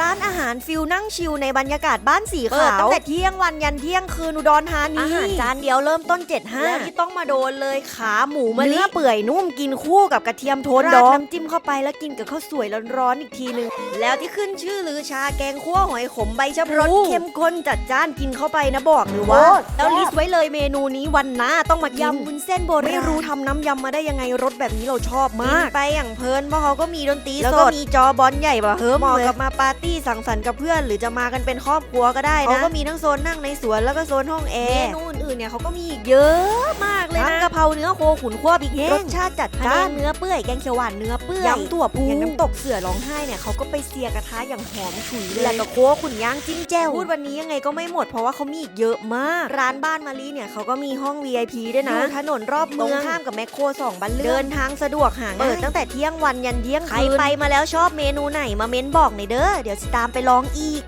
ร้านอาหารฟิลนั่งชิลในบรรยากาศบ้านสีเปิดขาวตั้งแต่เที่ยงวันยันเที่ยงคืนอุดรธานีอาหารจานเดียวเริ่มต้น 75แล้วที่ต้องมาโดนเลยขาหมูมะลิเนื้อเปื่อยนุ่มกินคู่กับกระเทียมโทนดองน้ำจิ้มเข้าไปแล้วกินกับข้าวสวยร้อนๆอีกทีหนึง แล้วที่ขึ้นชื่อลือชาแกงคั่วหอยขมใบชะพลูรสเข้มข้นจัดจ้านกินเข้าไปนะบอกเลยว่าแล้วลิสต์ไว้เลยเมนูนี้วันหน้าต้องมากินยำวุ้นเส้นโบราณไม่รู้ทำน้ำยำมาได้ยังไงรสแบบนี้เราชอบมากไปอย่างเพลินเพราะเขาก็มีดนตรีสดแล้วก็มีจอบอลใหญ่บ่เฮิมเหมาะกับมาปาร์ตี้สังสรรค์กับเพื่อน หรือจะมากันเป็นครอบครัวก็ได้นะเขาก็มีทั้งโซนนั่งในสวนแล้วก็โซนห้องแอร์เมนูอื่นๆเนี่ยเขาก็มีอีกเยอะมาก เลยนะกะเพราเนื้อโคขุนคั่วพริกแห้งรสชาติจัดจ้านเนื้อเปื่อยแกงเขียวหวานเนื้อเปื่อยยำถั่วพูอย่างน้ำตกเสือร้องไห้เนี่ยเขาก็ไปเสียกระทะอย่างหอมฉุยเลยแล้วก็โคขุนย่างจิ้มแจ่วพูดวันนี้ยังไงก็ไม่หมดเพราะว่าเขามีอีกเยอะมาก ร้านบ้านมารีเนี่ยเขาก็มีห้อง VIP ด้วยนะอยู่ถนนรอบเมืองตรงข้ามกับแมคโครสองบันเลื่อนเดินทางสะดวกหาง่ายเปิดตั้งแต่เที่ยงวันยันเที่ยงคืนใครไปมาแล้วชอบเมนูไหนมาเม้นบอกหน่อยเด้อเดี๋ยวสิตามไปลองอีก